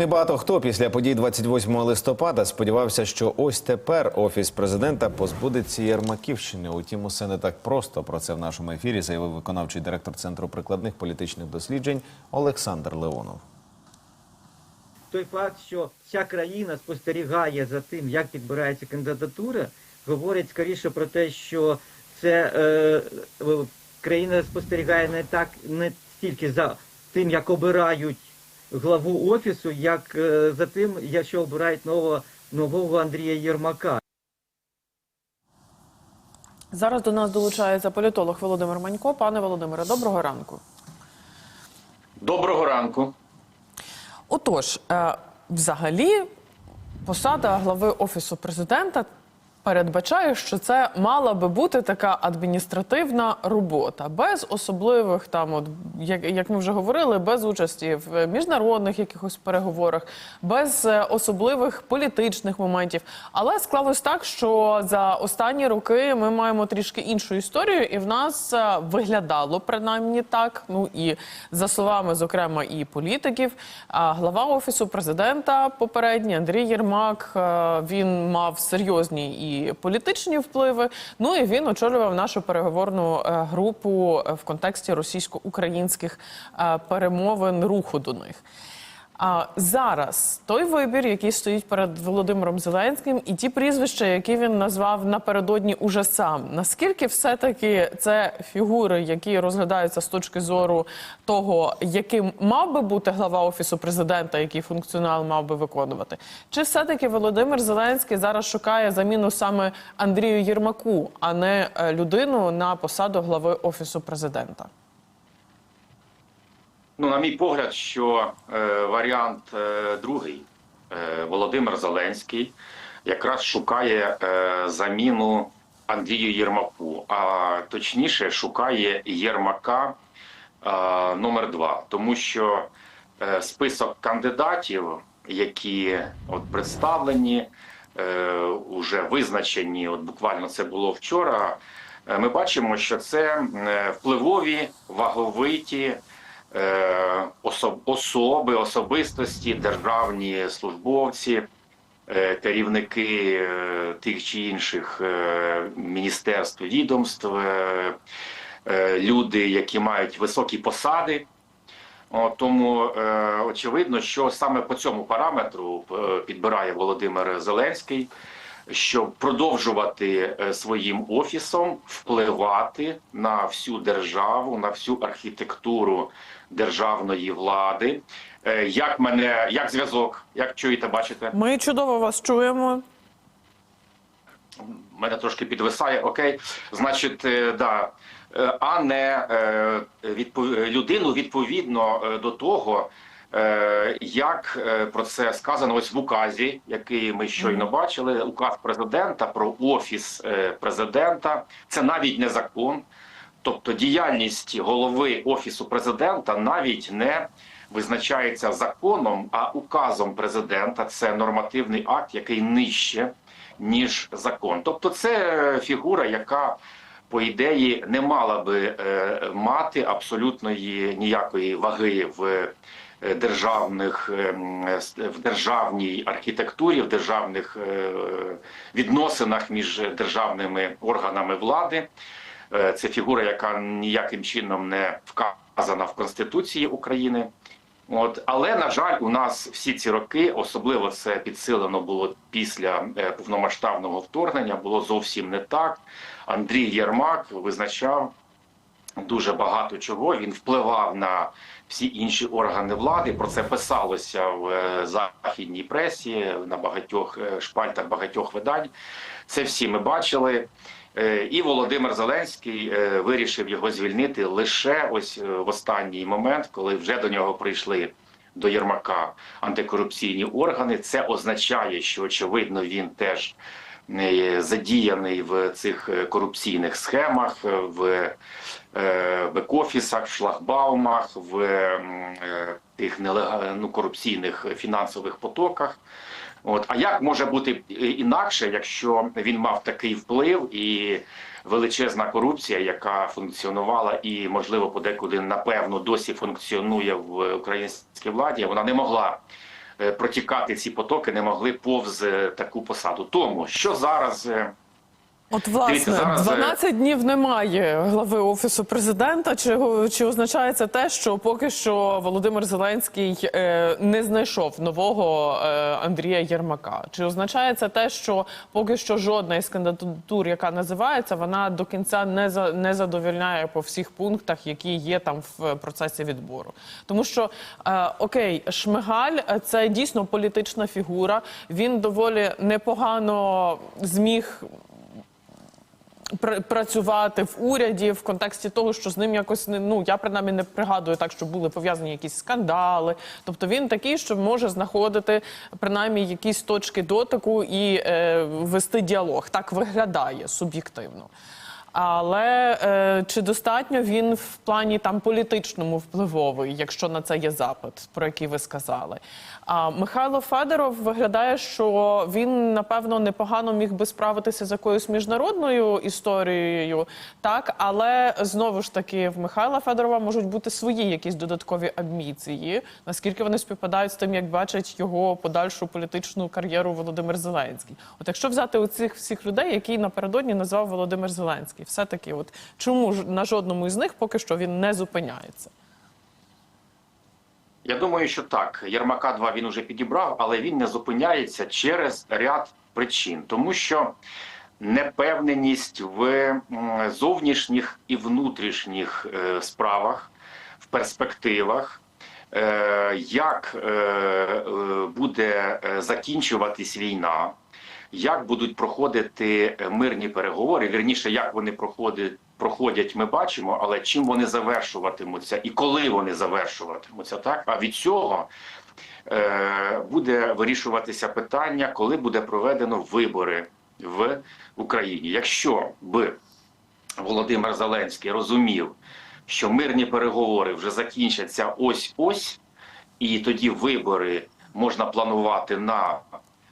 І Багато хто після подій 28 листопада сподівався, що ось тепер офіс президента позбудеться Єрмаківщини. Утім, усе не так просто. Про це в нашому ефірі заявив виконавчий директор центру прикладних політичних досліджень Олександр Леонов. той факт, що вся країна спостерігає за тим, як підбирається кандидатура, говорить скоріше про те, що це е, е, країна спостерігає не так не стільки за тим, як обирають главу офісу, як е, за тим, якщо обирають нового нового Андрія Єрмака. Зараз до нас долучається політолог Володимир Манько. Пане Володимире, доброго ранку. Доброго ранку. Отож, е, взагалі, посада глави офісу президента передбачає, що це мала би бути така адміністративна робота, без особливих там, от як, як ми вже говорили, без участі в міжнародних якихось переговорах, без е, особливих політичних моментів. Але склалось так, що за останні роки ми маємо трішки іншу історію, і в нас е, виглядало принаймні так. Ну і за словами, зокрема, і політиків, а глава офісу президента попередній Андрій Єрмак е, він мав серйозні і політичні впливи. Ну і він очолював нашу переговорну е, групу е, в контексті російсько-українських е, перемовин руху до них. А зараз той вибір, який стоїть перед Володимиром Зеленським, і ті прізвища, які він назвав напередодні уже сам. Наскільки все-таки це фігури, які розглядаються з точки зору того, яким мав би бути глава офісу президента, який функціонал мав би виконувати, чи все-таки Володимир Зеленський зараз шукає заміну саме Андрію Єрмаку, а не е, людину на посаду глави офісу президента? Ну, на мій погляд, що е, варіант е, другий е, Володимир Зеленський якраз шукає е, заміну Андрію Єрмаку, а точніше шукає Єрмака е, номер два, тому що е, список кандидатів, які от представлені, е, уже визначені, от буквально це було вчора. е, Ми бачимо, що це е, впливові, ваговиті особи, особистості, державні службовці, е, керівники е, тих чи інших е, міністерств, відомств, е, е, люди, які мають високі посади. Тому е, очевидно, що саме по цьому параметру е, підбирає Володимир Зеленський, щоб продовжувати е, своїм офісом впливати на всю державу, на всю архітектуру державної влади. Е, як мене, як зв'язок, як чуєте, бачите? Ми чудово вас чуємо. мене трошки підвисає. Окей, значить, е, да. А не відпов... людину відповідно до того, як е, про це сказано ось в указі, який ми щойно бачили. Указ президента про офіс е, президента. Це навіть не закон. Тобто діяльність голови офісу президента навіть не визначається законом, а указом президента. Це нормативний акт, який нижче ніж закон. Тобто, це фігура, яка по ідеї не мала би е, мати абсолютної ніякої ваги в е, державних е, с- в державній архітектурі, в державних е, відносинах між державними органами влади. Е, Це фігура, яка ніяким чином не вказана в Конституції України. От, але на жаль, у нас всі ці роки, особливо це підсилено було після е, повномасштабного вторгнення, було зовсім не так. Андрій Єрмак визначав дуже багато чого. Він впливав на всі інші органи влади. Про це писалося в е, західній пресі на багатьох е, шпальтах багатьох видань. Це всі ми бачили. Е, І Володимир Зеленський вирішив його звільнити лише ось в останній момент, коли вже до нього прийшли до Єрмака антикорупційні органи. Це означає, що очевидно він теж задіяний в цих е, корупційних схемах, в е, бек-офісах, в шлагбаумах, в е, тих нелега- ну, корупційних фінансових потоках. От а як може бути інакше, якщо він мав такий вплив і величезна корупція, яка функціонувала і, можливо, подекуди напевно досі функціонує в українській владі, вона не могла протікати ці потоки не могли повз е, таку посаду. Тому що зараз. Е, От власне Дивіться, зараз, е, 12 днів немає глави офісу президента. Чи, чи означає це те, що поки що Володимир Зеленський е, не знайшов нового е, Андрія Єрмака? Чи означає це те, що поки що жодна із кандидатур, яка називається, вона до кінця не за не задовільняє по всіх пунктах, які є там в процесі відбору? Тому що е, окей, Шмигаль е, це дійсно політична фігура. Він доволі непогано зміг працювати в уряді в контексті того, що з ним якось не ну я принаймні не пригадую так, що були пов'язані якісь скандали. Тобто він такий, що може знаходити принаймні якісь точки дотику і е, вести діалог. Так виглядає суб'єктивно. Але е, чи достатньо він в плані там політичному впливовий, якщо на це є запит, про який ви сказали? А Михайло Федоров виглядає, що він напевно непогано міг би справитися з якоюсь міжнародною історією, так але знову ж таки в Михайла Федорова можуть бути свої якісь додаткові амбіції. Наскільки вони співпадають з тим, як бачить його подальшу політичну кар'єру Володимир Зеленський? От якщо взяти оцих всіх людей, які напередодні назвав Володимир Зеленський, все таки, от чому ж на жодному із них поки що він не зупиняється? Я думаю, що так. Єрмака 2 він уже підібрав, але він не зупиняється через ряд причин, тому що непевненість в зовнішніх і внутрішніх е, справах, в перспективах. е, Як е, буде закінчуватись війна, як будуть проходити е, мирні переговори, вірніше, як вони проходять, проходять, ми бачимо, але чим вони завершуватимуться і коли вони завершуватимуться, так а від цього е, буде вирішуватися питання, коли буде проведено вибори в Україні. Якщо би Володимир Зеленський розумів, що мирні переговори вже закінчаться ось ось, і тоді вибори можна планувати на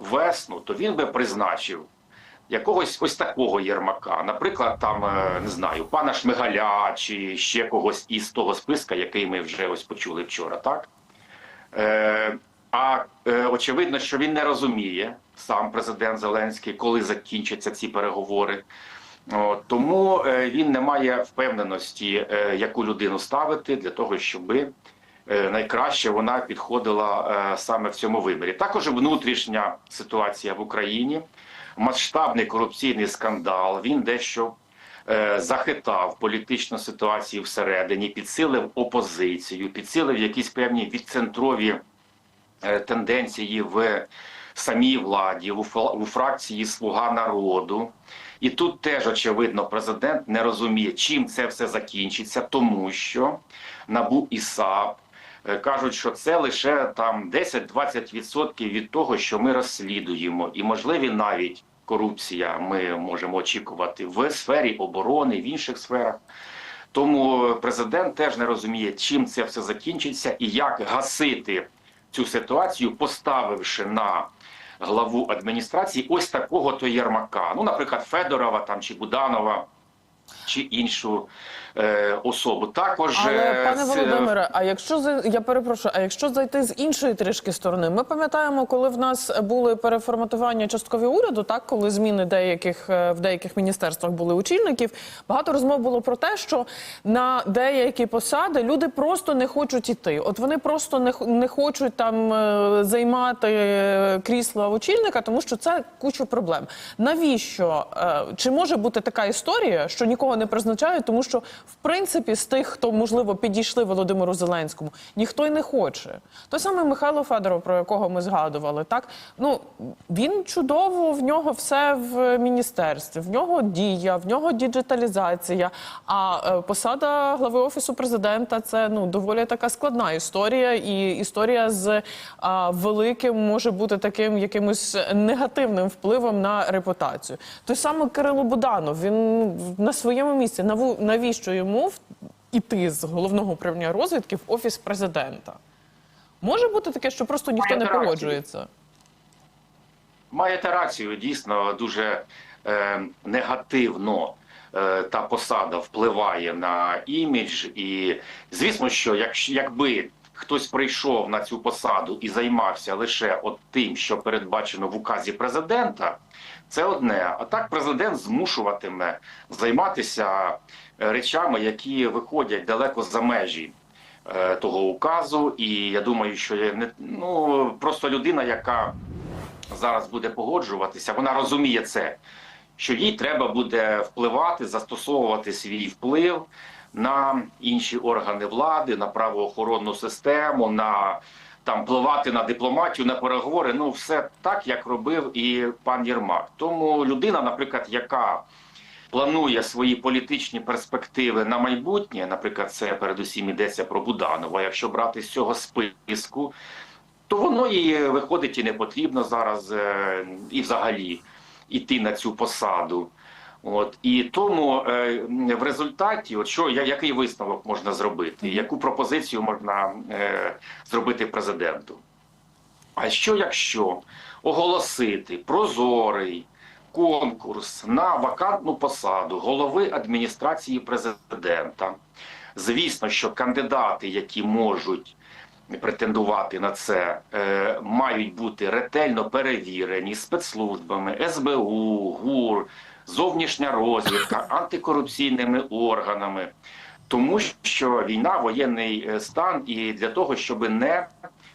весну, то він би призначив якогось ось такого Єрмака, наприклад, там е, не знаю, пана Шмигаля чи ще когось із того списка, який ми вже ось почули вчора, так? Е, а е, очевидно, що він не розуміє сам президент Зеленський, коли закінчаться ці переговори. От, тому е, він не має впевненості, е, яку людину ставити для того, щоби найкраще вона підходила е, саме в цьому виборі. Також внутрішня ситуація в Україні, масштабний корупційний скандал. Він дещо е, захитав політичну ситуацію всередині, підсилив опозицію, підсилив якісь певні відцентрові е, тенденції в самій владі, у фракції Слуга народу. І тут теж очевидно президент не розуміє, чим це все закінчиться, тому що НАБУ і САП е, кажуть, що це лише там 10-20% від того, що ми розслідуємо, і можливі навіть корупція ми можемо очікувати в сфері оборони, в інших сферах. Тому президент теж не розуміє, чим це все закінчиться і як гасити цю ситуацію, поставивши на главу адміністрації ось такого то Єрмака. Ну, наприклад, Федорова там чи Буданова. Чи іншу е, особу також Але е, пане з- Володимире, а якщо я перепрошую, а якщо зайти з іншої трішки сторони, ми пам'ятаємо, коли в нас були переформатування часткові уряду, так коли зміни деяких е, в деяких міністерствах були очільників, багато розмов було про те, що на деякі посади люди просто не хочуть іти. От вони просто не, не хочуть там е, займати е, крісла очільника, тому що це куча проблем. Навіщо е, чи може бути така історія, що нікого не призначають, тому що в принципі з тих, хто можливо підійшли Володимиру Зеленському, ніхто й не хоче. Той самий Михайло Федоров, про якого ми згадували, так ну він чудово, в нього все в міністерстві, в нього дія, в нього діджиталізація. А е, посада глави офісу президента це ну доволі така складна історія, і історія з а, великим може бути таким якимось негативним впливом на репутацію. Той самий Кирило Буданов, він на своєму місці. Наву- Навіщо йому іти з головного управління розвідки в офіс президента? Може бути таке, що просто ніхто не Має реакцію. погоджується. Маєте рацію, дійсно дуже е, негативно е, та посада впливає на імідж. І звісно, що якщо якби хтось прийшов на цю посаду і займався лише от тим, що передбачено в указі президента, це одне. А так президент змушуватиме займатися е, речами, які виходять далеко за межі е, того указу. І я думаю, що не ну просто людина, яка зараз буде погоджуватися, вона розуміє це, що їй треба буде впливати, застосовувати свій вплив на інші органи влади, на правоохоронну систему, на там впливати на дипломатію, на переговори. Ну, все так, як робив і пан Єрмак. Тому людина, наприклад, яка планує свої політичні перспективи на майбутнє, наприклад, це передусім йдеться про Буданова. Якщо брати з цього списку, то воно їй виходить і не потрібно зараз е, і взагалі йти на цю посаду. От і тому е, в результаті, от що я- який висновок можна зробити, яку пропозицію можна е, зробити президенту? А що якщо оголосити прозорий конкурс на вакантну посаду голови адміністрації президента? Звісно, що кандидати, які можуть претендувати на це, е, мають бути ретельно перевірені спецслужбами СБУ, ГУР, зовнішня розвідка, антикорупційними органами, тому що війна, воєнний е, стан, і для того, щоб не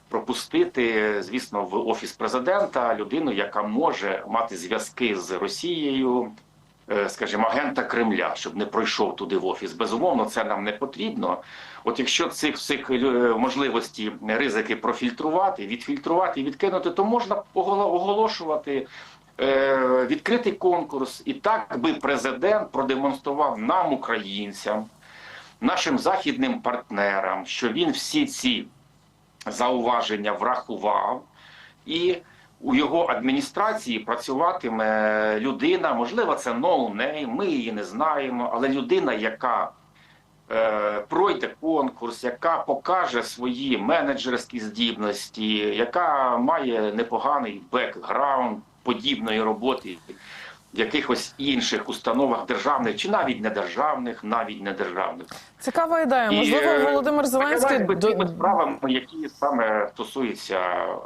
пропустити, звісно, в офіс президента людину, яка може мати зв'язки з Росією, е, скажімо, агента Кремля, щоб не пройшов туди в офіс. Безумовно, це нам не потрібно. От якщо цих всіх е, можливості ризики профільтрувати, відфільтрувати і відкинути, то можна оголо- оголошувати. Е, Відкритий конкурс, і так би президент продемонстрував нам, українцям, нашим західним партнерам, що він всі ці зауваження врахував, і у його адміністрації працюватиме людина, можливо, це ноунейм, ми її не знаємо, але людина, яка е, пройде конкурс, яка покаже свої менеджерські здібності, яка має непоганий бекграунд подібної роботи в якихось інших установах державних чи навіть недержавних, навіть недержавних. Цікава ідея. Можливо, і, Володимир Зеленський би до... тими справами, які саме стосуються е,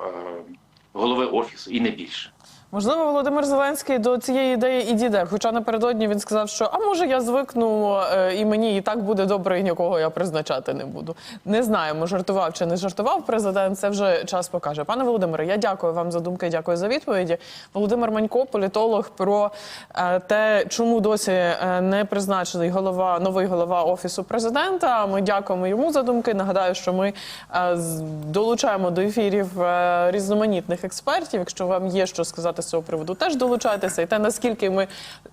голови офісу, і не більше. Можливо, Володимир Зеленський до цієї ідеї і дійде. Хоча напередодні він сказав, що а може я звикну е, і мені і так буде добре, і нікого я призначати не буду. Не знаємо, жартував чи не жартував президент. Це вже час покаже. Пане Володимире, я дякую вам за думки. Дякую за відповіді. Володимир Манько, політолог, про е, те, чому досі е, не призначений голова новий голова офісу президента. Ми дякуємо йому за думки. Нагадаю, що ми долучаємо до ефірів різноманітних експертів. Якщо вам є що сказати з цього приводу, теж долучайтеся. І те, наскільки ми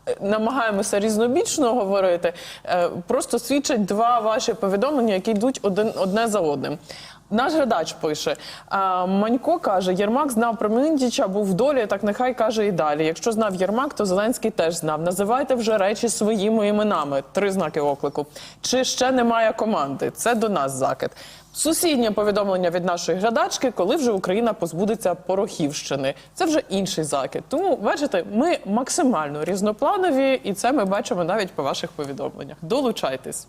е, намагаємося різнобічно говорити, е, просто свідчать два ваші повідомлення, які йдуть один одне за одним. Наш глядач пише: Манько каже: Єрмак знав про Міндіча, був в долі, так нехай каже і далі. Якщо знав Єрмак, то Зеленський теж знав. Називайте вже речі своїми іменами. Три знаки оклику. Чи ще немає команди? Це до нас закид. Сусіднє повідомлення від нашої глядачки, коли вже Україна позбудеться Порохівщини. Це вже інший закид. Тому бачите, ми максимально різнопланові, і це ми бачимо навіть по ваших повідомленнях. Долучайтесь.